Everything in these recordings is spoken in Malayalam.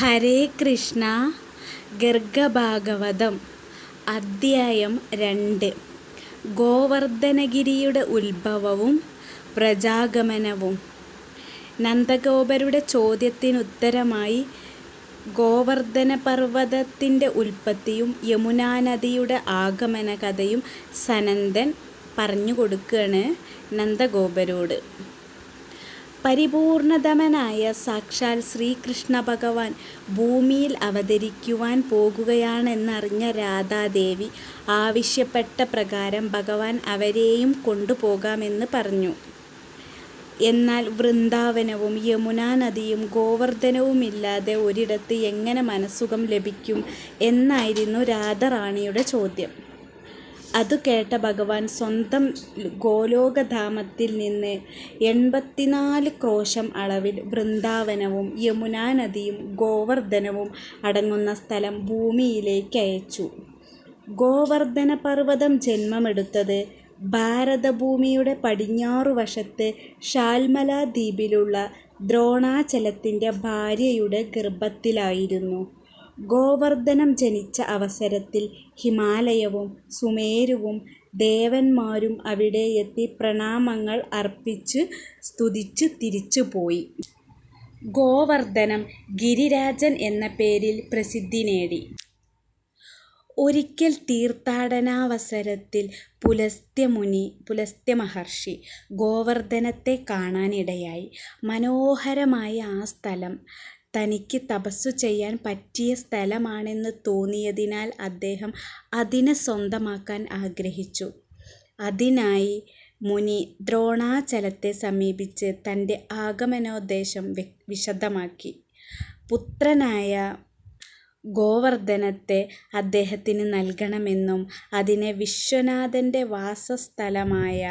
ഹരേ കൃഷ്ണ ഗർഗഭാഗവതം അദ്ധ്യായം രണ്ട്. ഗോവർദ്ധനഗിരിയുടെ ഉത്ഭവവും പ്രജാഗമനവും. നന്ദഗോപരുടെ ചോദ്യത്തിനുത്തരമായി ഗോവർദ്ധന പർവതത്തിന്റെ ഉൽപ്പത്തിയും യമുനാ നദിയുടെ ആഗമന കഥയും സനന്ദൻ പറഞ്ഞു കൊടുക്കുകയാണ് നന്ദഗോപരോട്. പരിപൂർണതമനായ സാക്ഷാൽ ശ്രീകൃഷ്ണ ഭഗവാൻ ഭൂമിയിൽ അവതരിക്കുവാൻ പോകുകയാണെന്നറിഞ്ഞ രാധാദേവി ആവശ്യപ്പെട്ട പ്രകാരം ഭഗവാൻ അവരെയും കൊണ്ടുപോകാമെന്ന് പറഞ്ഞു. എന്നാൽ വൃന്ദാവനവും യമുനാ നദിയും ഗോവർദ്ധനവുമില്ലാതെ ഒരിടത്ത് എങ്ങനെ മനസ്സുഖം ലഭിക്കും എന്നായിരുന്നു രാധറാണിയുടെ ചോദ്യം. അതു കേട്ട ഭഗവാൻ സ്വന്തം ഗോലോകധാമത്തിൽ നിന്ന് എൺപത്തിനാല് ക്രോശം അളവിൽ വൃന്ദാവനവും യമുനാ നദിയും ഗോവർദ്ധനവും അടങ്ങുന്ന സ്ഥലം ഭൂമിയിലേക്ക് അയച്ചു. ഗോവർദ്ധന പർവതം ജന്മമെടുത്തത് ഭാരതഭൂമിയുടെ പടിഞ്ഞാറുവശത്ത് ഷാൽമല ദ്വീപിലുള്ള ദ്രോണാചലത്തിന്റെ ഭാര്യയുടെ ഗർഭത്തിലായിരുന്നു. ഗോവർദ്ധനം ജനിച്ച അവസരത്തിൽ ഹിമാലയവും സുമേരുവും ദേവന്മാരും അവിടെയെത്തി പ്രണാമങ്ങൾ അർപ്പിച്ച് സ്തുതിച്ച് തിരിച്ചുപോയി. ഗോവർദ്ധനം ഗിരിരാജൻ എന്ന പേരിൽ പ്രസിദ്ധി നേടി. ഒരിക്കൽ തീർത്ഥാടനാവസരത്തിൽ പുലസ്ത്യമുനി പുലസ്ത്യ മഹർഷി ഗോവർദ്ധനത്തെ കാണാനിടയായി. മനോഹരമായ ആ സ്ഥലം തനിക്ക് തപസ്സു ചെയ്യാൻ പറ്റിയ സ്ഥലമാണെന്ന് തോന്നിയതിനാൽ അദ്ദേഹം അതിനെ സ്വന്തമാക്കാൻ ആഗ്രഹിച്ചു. അതിനായി മുനി ദ്രോണാചലത്തെ സമീപിച്ച് തന്റെ ആഗമനോദ്ദേശം വിശദമാക്കി. പുത്രനായ ഗോവർദ്ധനത്തെ അദ്ദേഹത്തിന് നൽകണമെന്നും അതിനെ വിശ്വനാഥന്റെ വാസസ്ഥലമായ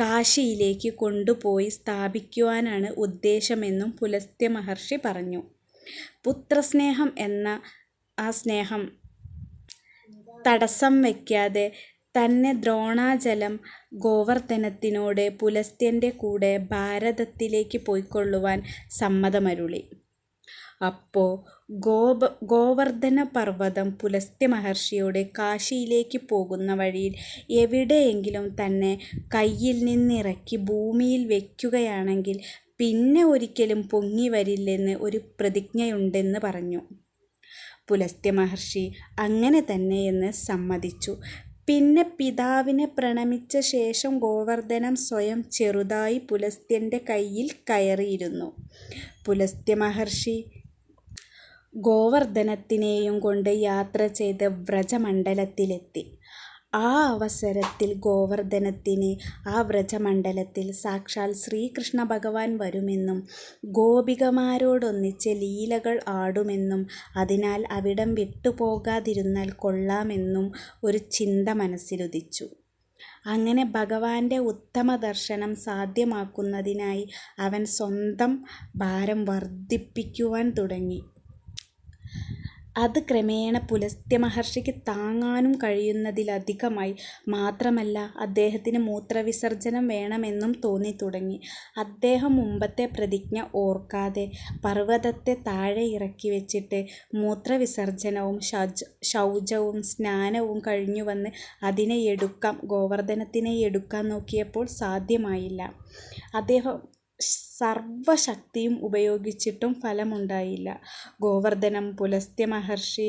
കാശിയിലേക്ക് കൊണ്ടുപോയി സ്ഥാപിക്കുവാനാണ് ഉദ്ദേശമെന്നും പുലസ്ത്യ മഹർഷി പറഞ്ഞു. പുത്രസ്നേഹം എന്ന ആ സ്നേഹം തടസ്സം വയ്ക്കാതെ തന്നെ ദ്രോണാചലം ഗോവർദ്ധനത്തിനോട് പുലസ്ത്യന്റെ കൂടെ ഭാരതത്തിലേക്ക് പോയിക്കൊള്ളുവാൻ സമ്മതമരുളി. അപ്പോൾ ഗോപ ഗോവർദ്ധന പർവതം പുലസ്ത്യ മഹർഷിയോട് കാശിയിലേക്ക് പോകുന്ന വഴിയിൽ എവിടെയെങ്കിലും തന്നെ കയ്യിൽ നിന്നിറക്കി ഭൂമിയിൽ വയ്ക്കുകയാണെങ്കിൽ പിന്നെ ഒരിക്കലും പൊങ്ങി വരില്ലെന്ന് ഒരു പ്രതിജ്ഞയുണ്ടെന്ന് പറഞ്ഞു. പുലസ്ത്യ മഹർഷി അങ്ങനെ തന്നെയെന്ന് സമ്മതിച്ചു. പിന്നെ പിതാവിനെ പ്രണമിച്ച ശേഷം ഗോവർദ്ധനം സ്വയം ചെറുതായി പുലസ്ത്യന്റെ കയ്യിൽ കയറിയിരുന്നു. പുലസ്ത്യ മഹർഷി ഗോവർദ്ധനത്തിനെയും കൊണ്ട് യാത്ര ചെയ്ത് വ്രജമണ്ഡലത്തിലെത്തി. ആ അവസരത്തിൽ ഗോവർദ്ധനത്തിന് ആ വ്രജമണ്ഡലത്തിൽ സാക്ഷാൽ ശ്രീകൃഷ്ണ ഭഗവാൻ വരുമെന്നും ഗോപികമാരോടൊന്നിച്ച് ലീലകൾ ആടുമെന്നും അതിനാൽ അവിടം വിട്ടുപോകാതിരുന്നാൽ കൊള്ളാമെന്നും ഒരു ചിന്ത മനസ്സിലുദിച്ചു. അങ്ങനെ ഭഗവാന്റെ ഉത്തമ ദർശനം സാധ്യമാക്കുന്നതിനായി അവൻ സ്വന്തം ഭാരം വർദ്ധിപ്പിക്കുവാൻ തുടങ്ങി. അത് ക്രമേണ പുലസ്ത്യ മഹർഷിക്ക് താങ്ങാനും കഴിയുന്നതിലധികമായി. മാത്രമല്ല അദ്ദേഹത്തിന് മൂത്രവിസർജനം വേണമെന്നും തോന്നിത്തുടങ്ങി അദ്ദേഹം മുമ്പത്തെ പ്രതിജ്ഞ ഓർക്കാതെ പർവതത്തെ താഴെ ഇറക്കി വെച്ചിട്ട് മൂത്രവിസർജനവും ശൗചവും സ്നാനവും കഴിഞ്ഞുവന്ന് അതിനെ എടുക്കാം ഗോവർദ്ധനത്തിനെ എടുക്കാൻ നോക്കിയപ്പോൾ സാധ്യമായില്ല. അദ്ദേഹം സർവശക്തിയും ഉപയോഗിച്ചിട്ടും ഫലമുണ്ടായില്ല. ഗോവർദ്ധനം പുലസ്ത്യ മഹർഷി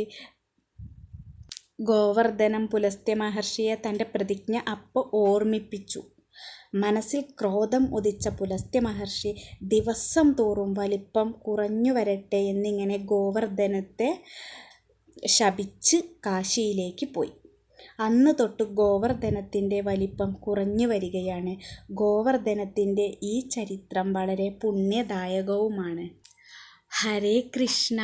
ഗോവർദ്ധനം പുലസ്ത്യ മഹർഷിയെ തന്റെ പ്രതിജ്ഞ അപ്പോൾ ഓർമ്മിപ്പിച്ചു. മനസ്സിൽ ക്രോധം ഉദിച്ച പുലസ്ത്യ മഹർഷി ദിവസം തോറും വലിപ്പം കുറഞ്ഞു വരട്ടെ എന്നിങ്ങനെ ഗോവർദ്ധനത്തെ ശപിച്ച് കാശിയിലേക്ക് പോയി. അന്ന് തൊട്ട് ഗോവർദ്ധനത്തിന്റെ വലിപ്പം കുറഞ്ഞു വരികയാണ്. ഗോവർദ്ധനത്തിന്റെ ഈ ചരിത്രം വളരെ പുണ്യദായകവുമാണ്. ഹരേ കൃഷ്ണ.